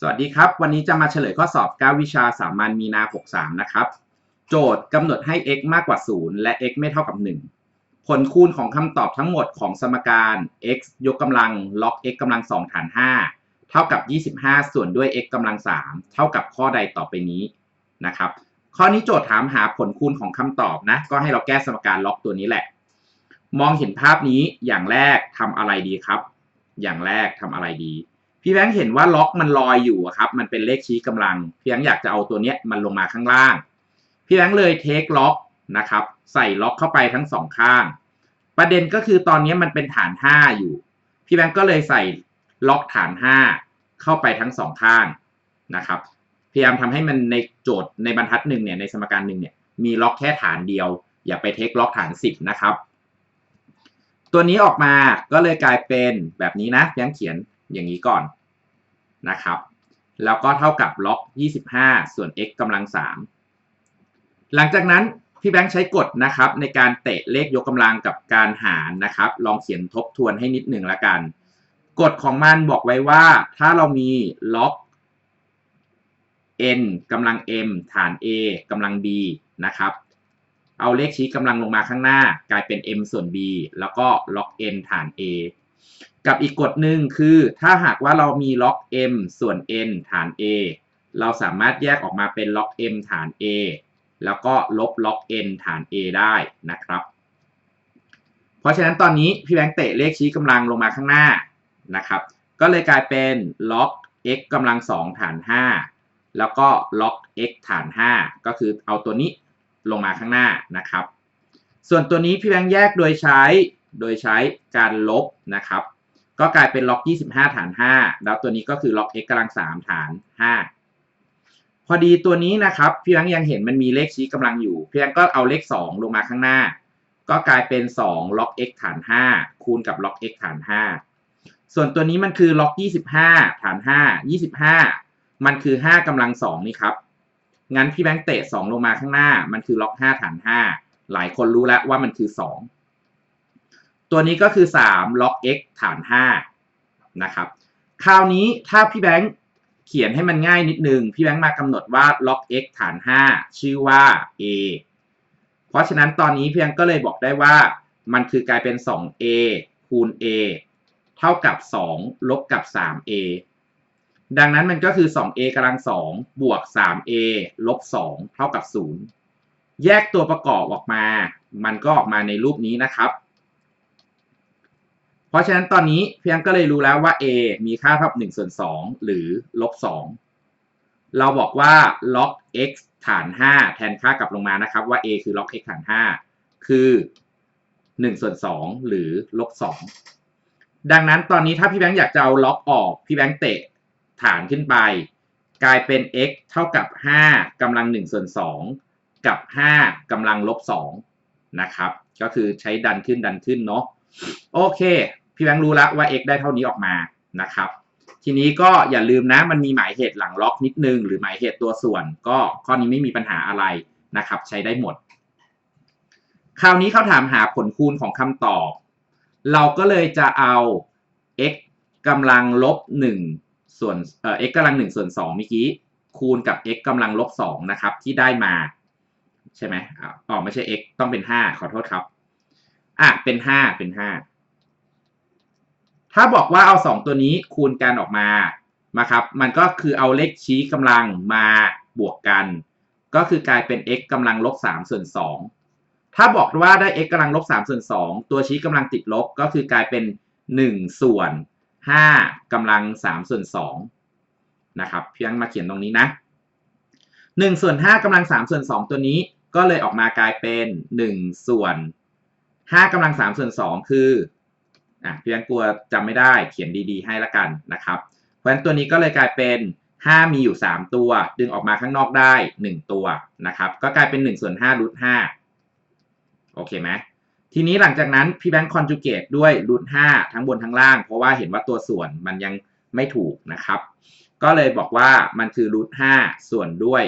สวัสดีครับ วันนี้จะมาเฉลยข้อสอบ 9 วิชาสามัญมีนา 63 นะครับ โจทย์กำหนดให้ x มากกว่า 0 และ x ไม่เท่ากับ 1 ผลคูณของคำตอบทั้งหมดของสมการ x ยกกำลังล็อก x กำลัง 2 ฐาน 5 เท่ากับ 25 ส่วนด้วย x กำลัง 3 เท่ากับข้อใดต่อไปนี้นะครับ ข้อนี้โจทย์ถามหาผลคูณของคำตอบนะ ก็ให้เราแก้สมการล็อกตัวนี้แหละ มองเห็นภาพนี้อย่างแรกทำอะไรดีครับ อย่างแรกทำอะไรดี พี่แบงค์เห็นว่าล็อกมันลอยอยู่ครับมันเป็นเลขชี้กำลัง พี่แบงค์อยากจะเอาตัวเนี้ยมันลงมาข้างล่าง พี่แบงค์เลยเทคล็อกนะครับใส่ล็อกเข้าไปทั้งสองข้าง ประเด็นก็คือตอนนี้มันเป็นฐาน 5 อยู่ พี่แบงค์ก็เลยใส่ล็อกฐาน 5 เข้าไปทั้งสองข้างนะครับพยายามทำให้มันในโจทย์ในบรรทัดหนึ่งเนี่ยในสมการหนึ่งเนี่ยมีล็อกแค่ฐานเดียว อย่าไปเทคล็อกฐาน 10 นะครับ ตัวนี้ออกมาก็เลยกลายเป็นแบบนี้นะพี่แบงค์เขียน อย่างนี้ก่อนนะครับ แล้วก็เท่ากับล็อก 25 ส่วน x กำลัง 3 หลังจากนั้นพี่แบงค์ใช้กฎนะครับในการเตะเลขยกกำลังกับการหารนะครับ ลองเขียนทบทวนให้นิดหนึ่งละกัน กฎของมันบอกไว้ว่าถ้าเรามีล็อก n กำลัง m ฐาน a กำลัง b นะครับ เอาเลขชี้กำลังลงมาข้างหน้า กลายเป็น m ส่วน b แล้วก็ล็อก n ฐาน a กับอีกกฎหนึ่งคือถ้าหากว่าเรามีล็อก m ส่วน n ฐาน a เราสามารถแยกออกมาเป็นล็อก m ฐาน a แล้วก็ลบล็อก n ฐาน a ได้นะครับ เพราะฉะนั้นตอนนี้พี่แบงค์เตะเลขชี้กำลังลงมาข้างหน้านะครับ ก็เลยกลายเป็นล็อก x กำลัง2ฐาน 5 แล้วก็ล็อก x ฐาน 5 ก็คือเอาตัวนี้ลงมาข้างหน้านะครับ ส่วนตัวนี้พี่แบงค์แยกโดยใช้ โดยใช้การลบนะครับ ก็กลายเป็นล็อก 25 ฐาน 5 แล้วตัวนี้ก็คือล็อก x กำลัง 3 ฐาน 5 พอดีตัวนี้นะครับ พี่แบงค์ยังเห็นมันมีเลขชี้กำลังอยู่ พี่แบงค์ก็เอาเลข 2 ลงมาข้างหน้า ก็กลายเป็น 2 ล็อก x ฐาน 5 คูณกับล็อก x ฐาน 5 ส่วนตัวนี้มันคือล็อก 25 ฐาน 5 25 มันคือ 5กำลัง 2 นี่ครับ งั้นพี่แบงค์เตะ 2 ลงมาข้างหน้า มันคือล็อก 5 ฐาน 5 หลายคนรู้แล้วว่ามันคือ 2 ตัวนี้ก็คือ3ล็อก x ฐาน5นะครับคราวนี้ถ้าพี่แบงค์เขียนให้มันง่ายนิดนึง พี่แบงค์มากำหนดว่าล็อก x ฐาน 5 ชื่อว่า a เพราะฉะนั้นตอนนี้พี่แบงค์ก็เลยบอกได้ว่า มันคือกลายเป็น 2a คูณ a เท่ากับ 2 ลบกับ 3a ดังนั้นมันก็คือ 2a กำลัง 2 บวก 3a ลบ 2 เท่ากับ 0 แยกตัวประกอบออกมา มันก็ออกมาในรูปนี้นะครับ เพราะฉะนั้นตอนนี้เพียงก็เลยรู้แล้วว่า a มีค่าเท่ากับ1ส่วน2หรือลบ2เราบอกว่า log x ฐาน 5 แทนค่ากลับลงมานะครับว่า a คือ log x ฐาน 5 คือ1ส่วน2หรือลบ2ดังนั้นตอนนี้ถ้าพี่แบงค์อยากจะเอาล็อกออก พี่แบงค์เตะฐานขึ้นไป กลายเป็น x เท่ากับ 5กำลัง1ส่วน2กับ 5กำลังลบ2นะครับ ก็คือใช้ดันขึ้นดันขึ้นเนาะโอเค พี่แบงค์รู้แล้วว่า x ได้เท่านี้ออกมานะครับ ทีนี้ก็อย่าลืมนะมันมีหมายเหตุหลังล็อกนิดนึง หรือหมายเหตุตัวส่วน ก็ข้อนี้ไม่มีปัญหาอะไรนะครับ ใช้ได้หมด คราวนี้เขาถามหาผลคูณของคำตอบ เราก็เลยจะเอา x กำลังลบ1ส่วนเอ่อ x กำลัง1ส่วน2เมื่อกี้คูณกับ x กำลังลบ2นะครับที่ได้มาใช่ไหมอ๋อไม่ใช่ x ต้องเป็น 5 ขอโทษครับ อะ เป็น 5 เป็น 5 ถ้าบอกว่าเอา 2 ตัวนี้คูณกันออกมานะครับ มันก็คือเอาเลขชี้กำลังมาบวกกัน ก็คือกลายเป็น x กำลังลบ3ส่วน2ถ้าบอกว่าได้ x กำลังลบ3ส่วน2ตัวชี้กำลังติดลบก็คือกลายเป็น 1 ส่วน5กำลัง3ส่วน2นะครับเพียงมาเขียนตรงนี้นะ1ส่วน5กำลัง3ส่วน2ตัวนี้ก็เลยออกมากลายเป็น 1 ส่วน5กำลัง3ส่วน2คือ อะเพียงกลัวจำไม่ได้เขียนดีๆ ให้ละกันนะครับ เพราะฉะนั้นตัวนี้ก็เลยกลายเป็น 5 มีอยู่ 3 ตัว ดึงออกมาข้างนอกได้ 1 ตัวนะครับ ก็กลายเป็น1ส่วน5รูท5โอเคไหมทีนี้หลังจากนั้นพี่แบงค์คอนจูเกตด้วยรูท5ทั้งบนทั้งล่าง เพราะว่าเห็นว่าตัวส่วนมันยังไม่ถูกนะครับ ก็เลยบอกว่ามันคือรูท5ส่วนด้วย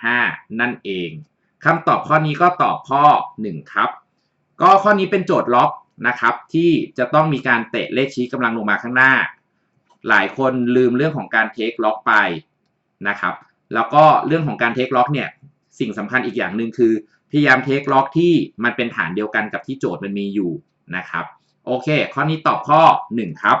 25 นั่นเองคำตอบข้อนี้ก็ตอบข้อ 1 ครับ ก็ข้อนี้เป็นโจทย์ล็อก นะครับที่จะต้องมีการเตะเลขชี้กำลังลงมาข้างหน้า หลายคนลืมเรื่องของการเทคล็อกไปนะครับแล้วก็เรื่องของการเทคล็อกเนี่ยสิ่งสำคัญอีกอย่างหนึ่งคือ พยายามเทคล็อกที่มันเป็นฐานเดียวกันกับที่โจทย์มันมีอยู่นะครับโอเค ข้อนี้ตอบข้อ 1 ครับ